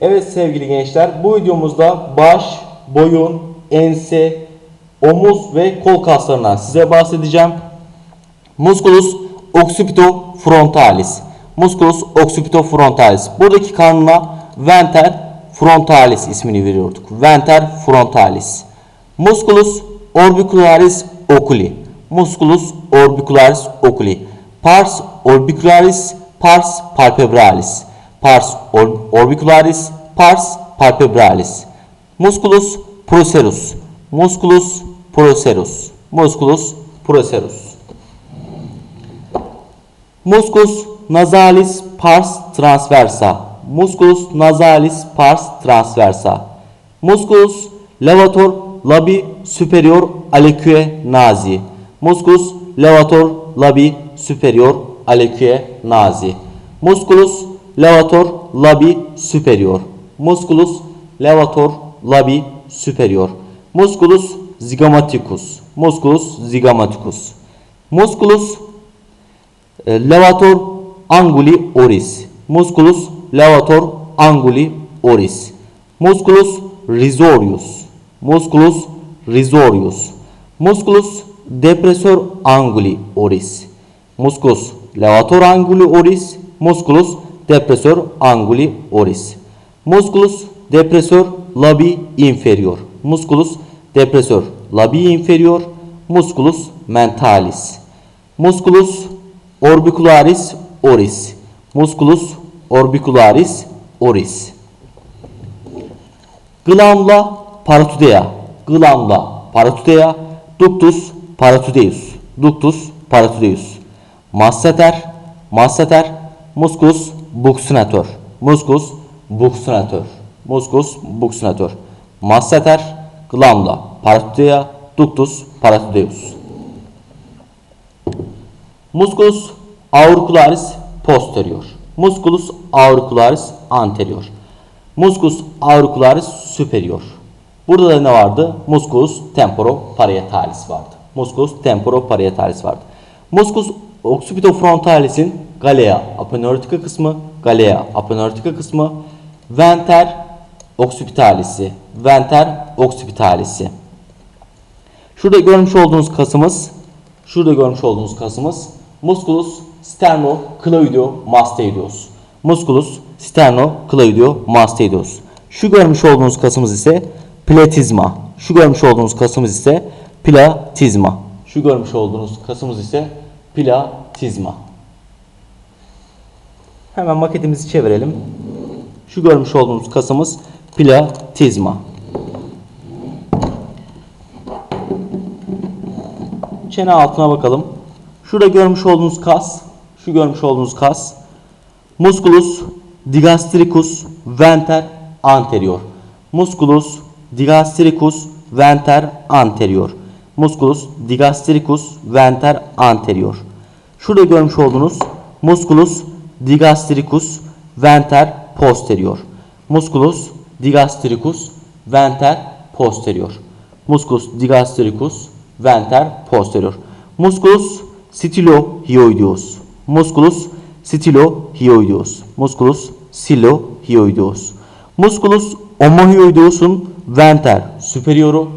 Evet sevgili gençler bu videomuzda baş, boyun, ense, omuz ve kol kaslarından size bahsedeceğim. Musculus occipitofrontalis. Musculus occipitofrontalis. Buradaki kanuna venter frontalis ismini veriyorduk. Venter frontalis. Musculus orbicularis oculi. Musculus orbicularis oculi. Pars orbicularis, pars palpebralis. Pars or- orbicularis, pars palpebralis. Musculus procerus. Musculus procerus. Musculus procerus. Musculus nasalis pars transversa. Musculus nasalis pars transversa. Musculus levator labi superior aliquae nasi. Musculus levator labi superior aliquae nasi. Musculus levator labi superior. Musculus levator labi superior. Musculus zygomaticus. Musculus zygomaticus. Musculus e, levator anguli oris. Musculus levator anguli oris. Musculus risorius. Musculus risorius. Musculus depressor anguli oris. Musculus levator anguli oris. Musculus depressor anguli oris. Musculus depressor labii inferior. Musculus depressor labii inferior. Musculus mentalis. Musculus orbicularis oris. Musculus orbicularis oris. Glamla paratudea. Glamla paratudea. Ductus paratudeus. Ductus paratudeus. Masseter. Masseter. Muscus buccinator. Muscus buccinator. Muscus buccinator. Masseter. Glamla paratudea. Ductus paratudeus. Musculus auricularis posterior. Musculus auricularis anterior. Musculus auricularis superior. Burada da ne vardı? Musculus temporoparietalis vardı. Musculus temporoparietalis vardı. Musculus occipitofrontalis'in galea aponeurotica kısmı, galea aponeurotica kısmı, venter occipitalis'i, venter occipitalis'i. Şurada görmüş olduğunuz kasımız, şurada görmüş olduğunuz kasımız musculus sternocleidomastoideus. Musculus sternocleidomastoideus. Şu görmüş olduğunuz kasımız ise platizma. Şu görmüş olduğunuz kasımız ise platizma. Şu görmüş olduğunuz kasımız ise platizma. Hemen maketimizi çevirelim. Şu görmüş olduğunuz kasımız platizma. çene altına bakalım. Şurada görmüş olduğunuz kas, şu görmüş olduğunuz kas musculus digastricus venter anterior. Musculus digastricus venter anterior. Musculus digastricus venter anterior. Şurada görmüş olduğunuz musculus digastricus venter posterior. Musculus digastricus venter posterior. Musculus digastricus venter posterior. Musculus stylohyoideus. Musculus stylohyoideus. Musculus stylohyoideus. Musculus omohyoideus'un venter superioru.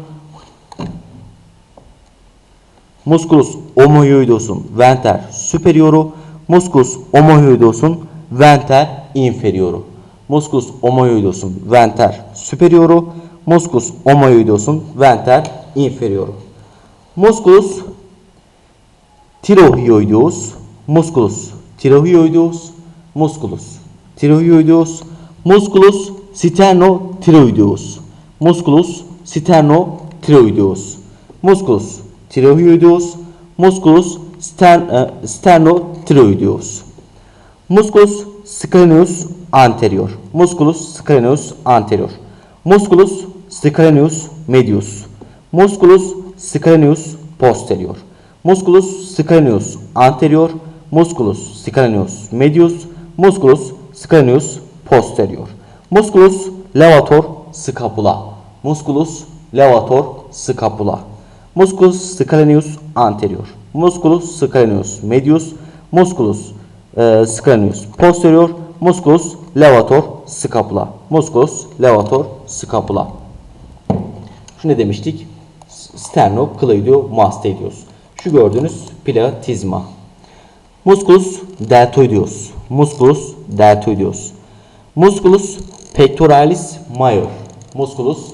Musculus omohyoideus'un venter superioru. Musculus omohyoideus'un venter inferioru. Musculus omohyoideus'un venter superioru. Musculus omohyoideus'un venter inferioru. Musculus tirohyoideus, musculus tirohyoideus, musculus tirohyoideus, musculus sternothyroideus, musculus sternothyroideus, musculus tirohyoideus, musculus stern, e, sternothyroideus. Musculus scalenus anterior, musculus scalenus anterior, musculus scalenus medius, musculus scalenus posterior, musculus scalenus anterior, musculus scalenus medius, musculus scalenus posterior, musculus levator scapula, musculus levator scapula, musculus scalenus anterior, musculus scalenus medius, musculus e, scalenus posterior, Musculus levator scapula. Musculus levator scapula. Şu ne demiştik? Sternocleidomastoideus. Şu gördüğünüz platizma. Musculus deltoideus. Musculus deltoideus. Musculus pectoralis major. Musculus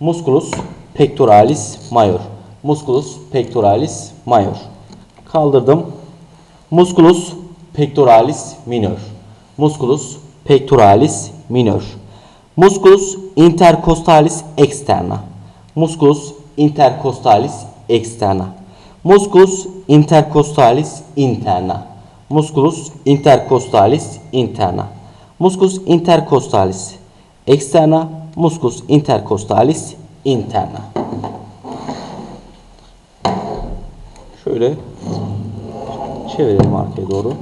Musculus pectoralis major. Musculus pectoralis major. Kaldırdım. Musculus pectoralis minor. Musculus pectoralis minor. Musculus intercostalis externa. Musculus intercostalis externa. Musculus intercostalis interna. Musculus intercostalis interna. Musculus intercostalis externa. Musculus intercostalis interna. Şöyle çevirelim arkaya doğru.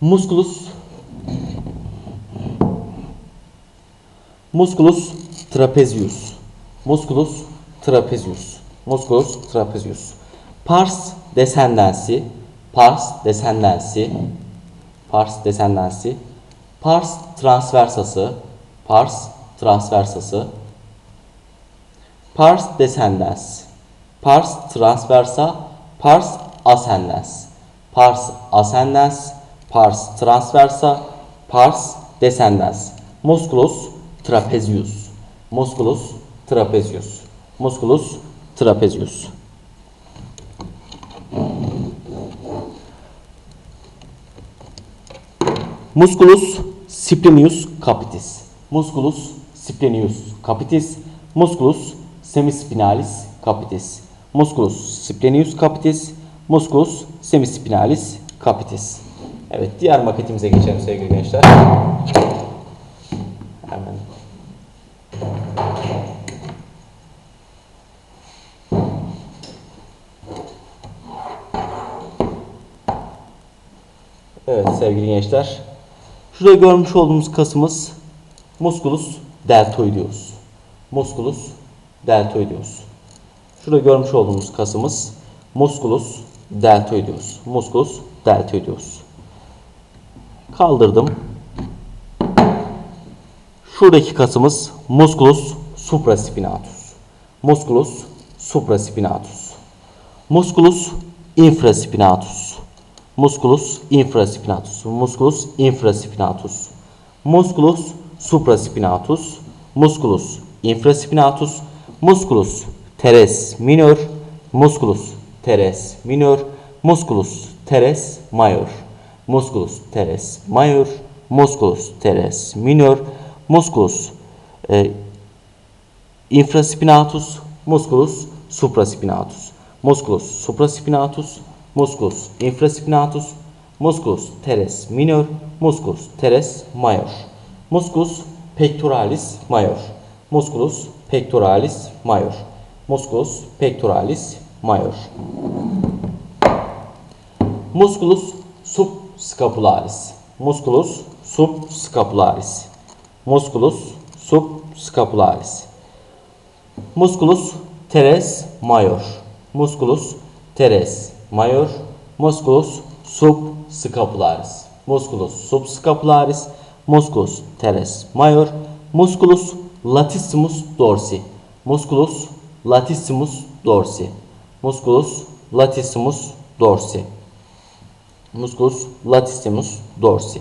Musculus Musculus trapezius. Musculus trapezius. Musculus trapezius. Pars descendensi. Pars descendensi. Pars descendensi. Pars transversası. Pars transversası. Pars descendens. Pars transversa. Pars ascendens. Pars ascendens. Pars transversa. Pars descendens. Musculus trapezius. Musculus trapezius. Musculus trapezius. Musculus splenius capitis. Musculus splenius capitis. Musculus semispinalis capitis. Musculus splenius capitis. Musculus semispinalis capitis. Evet diğer maketimize geçelim sevgili gençler. Hemen. Evet sevgili gençler. Şurada görmüş olduğumuz kasımız musculus deltoideus. Musculus deltoideus. Şurada görmüş olduğumuz kasımız musculus deltoideus. Musculus deltoideus. Kaldırdım. Şuradaki kasımız musculus supraspinatus. Musculus supraspinatus. Musculus infraspinatus. Musculus infraspinatus. Musculus infraspinatus. Musculus supraspinatus. Musculus infraspinatus. Musculus teres minor. Musculus teres minor. Musculus teres major. Musculus teres major. Musculus teres minor. Musculus e, infraspinatus. Musculus supraspinatus. Musculus supraspinatus. Musculus infraspinatus. Musculus teres minor. Musculus teres major. Musculus pectoralis major. Musculus pectoralis major. Musculus pectoralis major. Musculus subscapularis. Musculus subscapularis. Musculus subscapularis. Musculus teres major. Musculus teres major. Musculus subscapularis. Musculus subscapularis. Musculus teres major. Musculus latissimus dorsi. Musculus latissimus dorsi. Musculus latissimus dorsi. Musculus latissimus dorsi.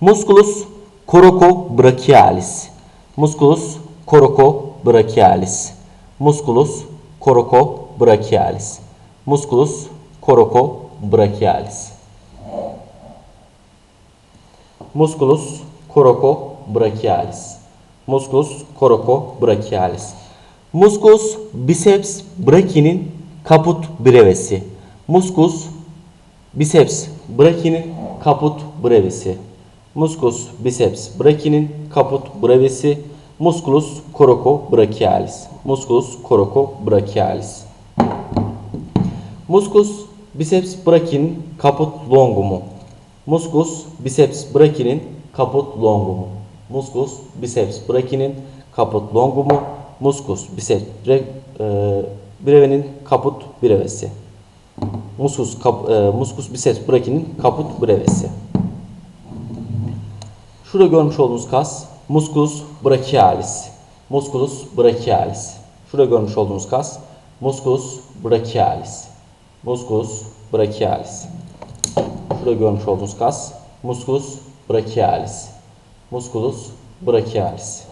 Musculus coracobrachialis. Musculus coracobrachialis. Musculus coracobrachialis. Musculus coracobrachialis. Musculus coracobrachialis. Musculus coracobrachialis. Musculus biceps brachi'nin kaput brevesi. Musculus biceps brachi'nin kaput brevesi. Musculus biceps brachi'nin kaput brevesi. Musculus coracobrachialis. Musculus coracobrachialis. Musculus biceps brachi'nin kaput longumu. Musculus biceps brachi'nin kaput longumu. Musculus biceps brachi'nin kaput longumu. Musculus biceps bre- e, brevenin kaput brevesi. Muskus, kap, e, muskus biceps brachi'nin kaput brevesi. Şurada görmüş olduğunuz kas musculus brachialis. Musculus brachialis. Şurada görmüş olduğunuz kas musculus brachialis. Musculus brachialis. Şurada görmüş olduğunuz kas musculus brachialis. Musculus brachialis.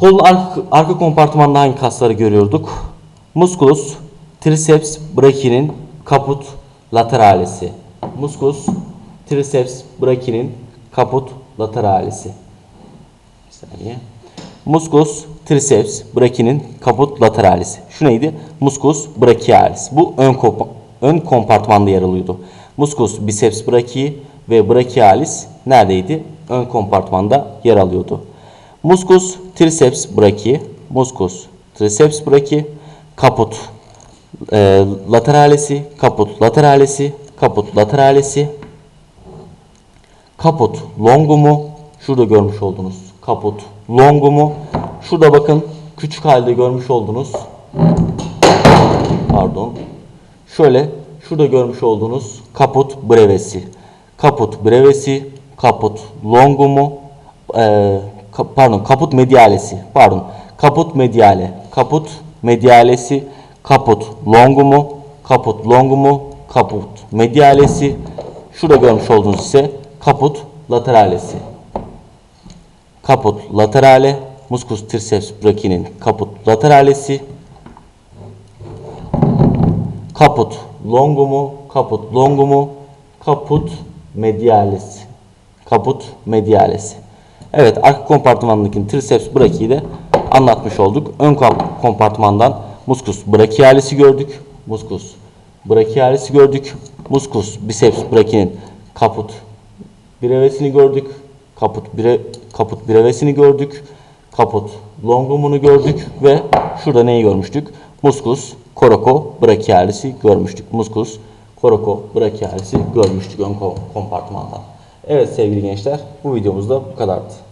Kolun arka, arka kompartmanında hangi kasları görüyorduk? Musculus triceps brachi'nin kaput lateralisi. Musculus triceps brachi'nin kaput lateralisi. Bir saniye. Musculus triceps brachi'nin kaput lateralisi. Şu neydi? Musculus brachialis. Bu ön, ön kompartmanda yer alıyordu. Musculus biceps brachii ve brachialis neredeydi? Ön kompartmanda yer alıyordu. Musculus triceps brachii, musculus triceps brachii, kaput e, lateralisi, kaput lateralisi, kaput lateralisi, kaput longumu, şurada görmüş olduğunuz kaput longumu, şurada bakın küçük halde görmüş olduğunuz, pardon, şöyle şurada görmüş olduğunuz kaput brevesi, kaput brevesi, kaput longumu, e, ka- pardon kaput medialesi, pardon kaput mediale, kaput medialesi, kaput longumu, kaput longumu, kaput medialesi, şurada görmüş olduğunuz ise kaput lateralesi. Kaput laterale, musculus triceps brachi'nin kaput lateralesi, kaput longumu, kaput longumu, kaput medialis. Kaput medialis. Evet, arka kompartmandaki triceps brachiyi de anlatmış olduk. Ön kom- kompartmandan musculus brachialis'i gördük. Musculus brachialis'i gördük. Musculus biceps brachi'nin kaput brevesini gördük. Kaput bire, kaput brevesini gördük. Kaput longumunu gördük ve şurada neyi görmüştük? Musculus coraco brachialis'i görmüştük. Musculus coraco brachialis'i görmüştük ön kom- kompartmandan. Evet sevgili gençler bu videomuz da bu kadardı.